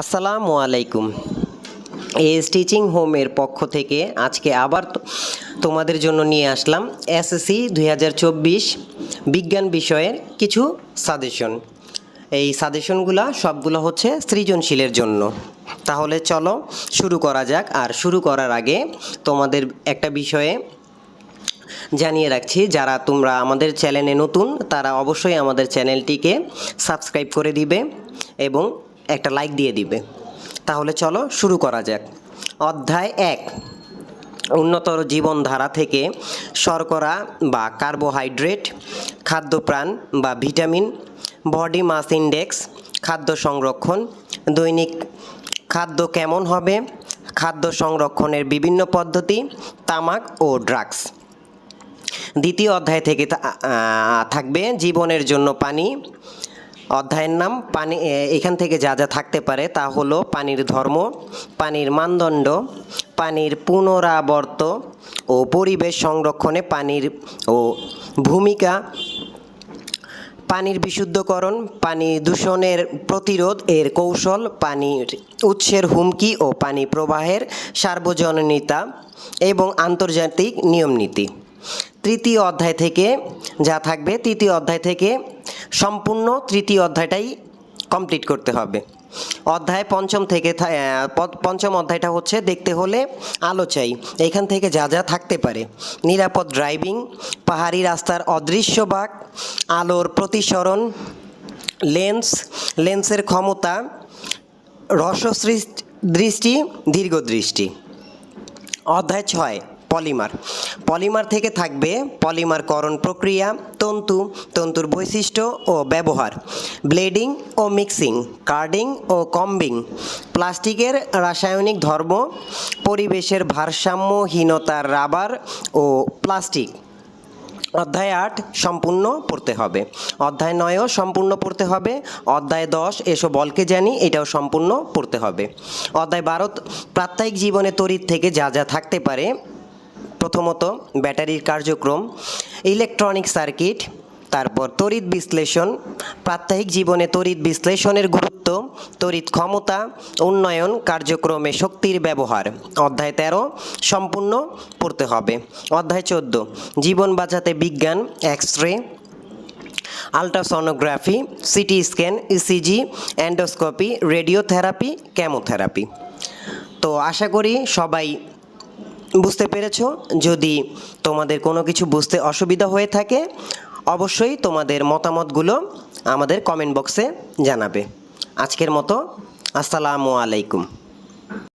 আসসালামু আলাইকুম। এই স্টিচিং হোমের পক্ষ থেকে আজকে আবার তোমাদের জন্য নিয়ে আসলাম এসএসসি দুই হাজার চব্বিশ বিজ্ঞান বিষয়ের কিছু সাজেশন। এই সাজেশনগুলো সবগুলো হচ্ছে সৃজনশীলের জন্য। তাহলে চলো শুরু করা যাক। আর শুরু করার আগে তোমাদের একটা বিষয়ে জানিয়ে রাখছি, যারা তোমরা আমাদের চ্যানেলে নতুন, তারা অবশ্যই আমাদের চ্যানেলটিকে সাবস্ক্রাইব করে দিবে এবং একটা লাইক দিয়ে দিবে। তাহলে চলো শুরু করা যাক। অধ্যায় এক। উন্নতর জীবনধারা থেকে শর্করা বা কার্বোহাইড্রেট খাদ্যপ্রাণ বা ভিটামিন বডি মাস ইন্ডেক্স খাদ্য সংরক্ষণ, দৈনিক খাদ্য কেমন হবে, খাদ্য সংরক্ষণের বিভিন্ন পদ্ধতি, তামাক ও ড্রাগস দ্বিতীয় অধ্যায় থেকে থাকবে জীবনের জন্য পানি অধ্যায়ের নাম, পানি এখান থেকে যা যা থাকতে পারে তা হলো পানির ধর্ম, পানির মানদণ্ড, পানির পুনরাবর্ত ও পরিবেশ সংরক্ষণে পানির ও ভূমিকা, পানির বিশুদ্ধকরণ, পানি দূষণের প্রতিরোধ এর কৌশল, পানির উৎসের হুমকি ও পানি প্রবাহের সার্বজনীনতা এবং আন্তর্জাতিক নিয়মনীতি। তৃতীয় অধ্যায় থেকে যা থাকবে, তৃতীয় অধ্যায় থেকে সম্পূর্ণ তৃতীয় অধ্যায়টাই কমপ্লিট করতে হবে। অধ্যায় পঞ্চম থেকে পঞ্চম অধ্যায়টা হচ্ছে দেখতে হলে আলো চাই। এখান থেকে যা যা থাকতে পারে। নিরাপদ ড্রাইভিং পাহাড়ি রাস্তার অদৃশ্য বাঘ, আলোর প্রতিসরণ লেন্স লেন্সের ক্ষমতা, রসসৃষ্ট, দৃষ্টি, দীর্ঘদৃষ্টি। অধ্যায় ছয় পলিমার। পলিমার থেকে থাকবে পলিমারকরণ প্রক্রিয়া, তন্তু, তন্তুর বৈশিষ্ট্য ও ব্যবহার, ব্লেডিং ও মিক্সিং, কার্ডিং ও কম্বিং, প্লাস্টিকের রাসায়নিক ধর্ম, পরিবেশের ভারসাম্যহীনতার রাবার ও প্লাস্টিক। অধ্যায় আট, সম্পূর্ণ পড়তে হবে। অধ্যায় নয়ও সম্পূর্ণ পড়তে হবে। অধ্যায় দশ, এসো বলকে জানি, এটাও সম্পূর্ণ পড়তে হবে। অধ্যায় বারো, প্রাত্যহিক জীবনে তড়িৎ থেকে যা যা থাকতে পারে প্রথমত ব্যাটারির কার্যক্রম, ইলেকট্রনিক সার্কিট, তারপর তড়িৎ বিশ্লেষণ, প্রাত্যহিক জীবনে তড়িৎ বিশ্লেষণের গুরুত্ব, তড়িৎ ক্ষমতা, উন্নয়ন কার্যক্রমে শক্তির ব্যবহার। অধ্যায় তেরো, সম্পূর্ণ পড়তে হবে। অধ্যায় চোদ্দ, জীবন বাঁচাতে বিজ্ঞান X ray ultrasonography, CT scan, ECG endoscopy radiotherapy, chemotherapy. তো আশা করি সবাই বুঝতে পেরেছ? যদি তোমাদের কোনো কিছু বুঝতে অসুবিধা হয়ে থাকে, অবশ্যই তোমাদের মতামতগুলো আমাদের কমেন্ট বক্সে জানাবে। আজকের মতো, আসসালামু আলাইকুম।